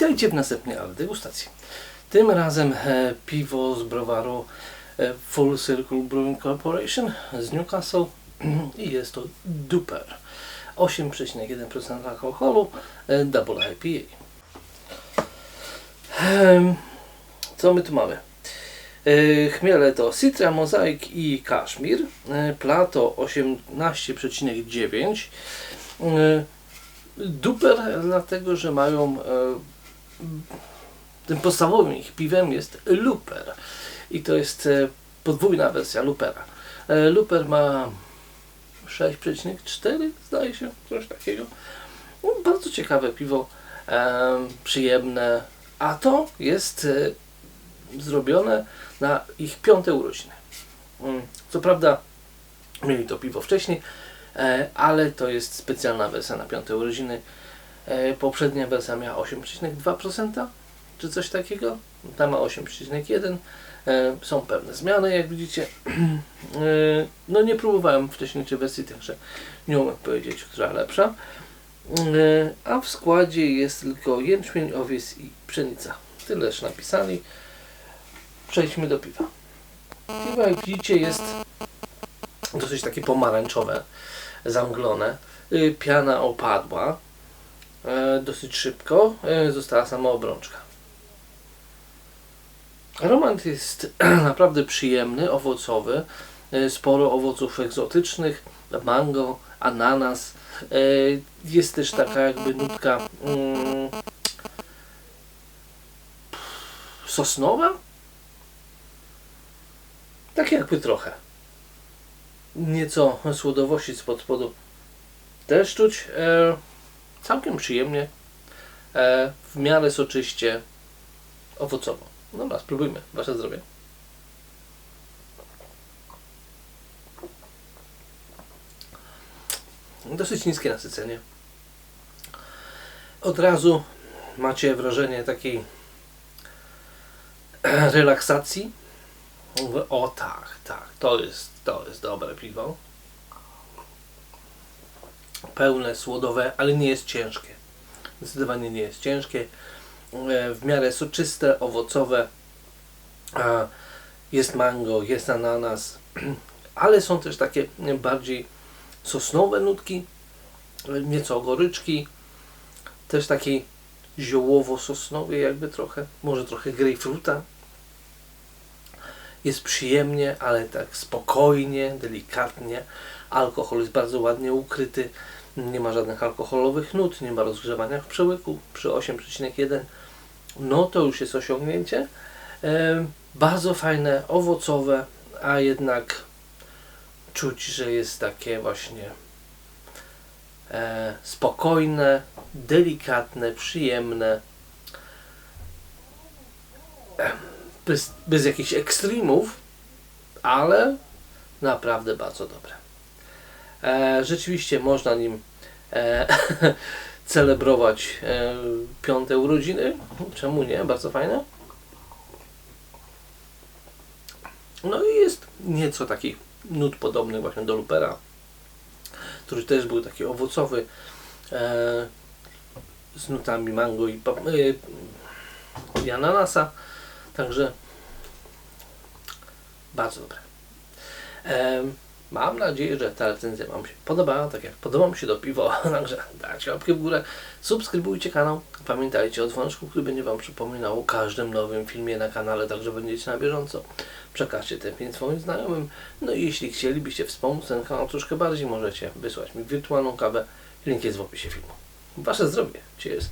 Witajcie w następnej degustacji. Tym razem e, piwo z browaru e, Full Circle Brewing Corporation z Newcastle i jest to Duper. 8,1% alkoholu, e, Double IPA. Em, Co my tu mamy? Chmiele to Citra, Mozaik i Kaszmir. Plato 18,9. E, Duper, dlatego że mają tym podstawowym ich piwem jest Luper i to jest e, podwójna wersja Lupera. E, Luper ma 6,4 zdaje się, coś takiego. No, bardzo ciekawe piwo, e, przyjemne, a to jest zrobione na ich piąte urodziny. Mm, Co prawda mieli to piwo wcześniej, ale to jest specjalna wersja na piąte urodziny. E, Poprzednia wersja miała 8,2% czy coś takiego. Ta ma 8,1. E, Są pewne zmiany, jak widzicie. E, No nie próbowałem wcześniejszej wersji, także nie umiem powiedzieć, która lepsza. A w składzie jest tylko jęczmień, owiec i pszenica. Tyleż napisali. Przejdźmy do piwa. Piwo, jak widzicie, jest dosyć takie pomarańczowe, zamglone. Piana opadła dosyć szybko. e, Została sama obrączka. Aromat jest naprawdę przyjemny, owocowy. e, Sporo owoców egzotycznych, mango, ananas. E, Jest też taka jakby nutka mm, sosnowa. Tak jakby trochę. Nieco słodowości spod spodu też czuć. E, całkiem przyjemnie. E, w miarę soczyście, owocowo. Dobra, spróbujmy. Wasze zdrowie. Dosyć niskie nasycenie. Od razu macie wrażenie takiej relaksacji. O tak, tak, to jest, to jest dobre piwo. Pełne, słodowe, ale nie jest ciężkie. Zdecydowanie nie jest ciężkie. E, W miarę soczyste, owocowe. Jest mango, jest ananas, ale są też takie bardziej sosnowe nutki, e, nieco goryczki, też takiej ziołowo-sosnowej jakby trochę, może trochę grejpfruta. Jest przyjemnie, ale tak spokojnie, delikatnie. Alkohol jest bardzo ładnie ukryty. Nie ma żadnych alkoholowych nut, nie ma rozgrzewania w przełyku przy 8,1. No to już jest osiągnięcie. E, bardzo fajne, owocowe, a jednak czuć, że jest takie właśnie e, spokojne, delikatne, przyjemne. E, Bez, bez jakichś ekstremów, ale naprawdę bardzo dobre. E, rzeczywiście można nim e, celebrować e, piąte urodziny. Czemu nie? Bardzo fajne. No i jest nieco taki nut podobny właśnie do Lupera, który też był taki owocowy e, z nutami mango i, e, i ananasa. Także bardzo dobre. Em, Mam nadzieję, że ta recenzja Wam się podobała, tak jak podoba mi się do piwa, także dajcie łapkę w górę, subskrybujcie kanał, pamiętajcie o dzwoneczku, który będzie Wam przypominał o każdym nowym filmie na kanale, także będziecie na bieżąco. Przekażcie ten film swoim znajomym, no i jeśli chcielibyście wspomóc ten kanał troszkę bardziej, możecie wysłać mi wirtualną kawę, link jest w opisie filmu. Wasze zdrowie, cheers!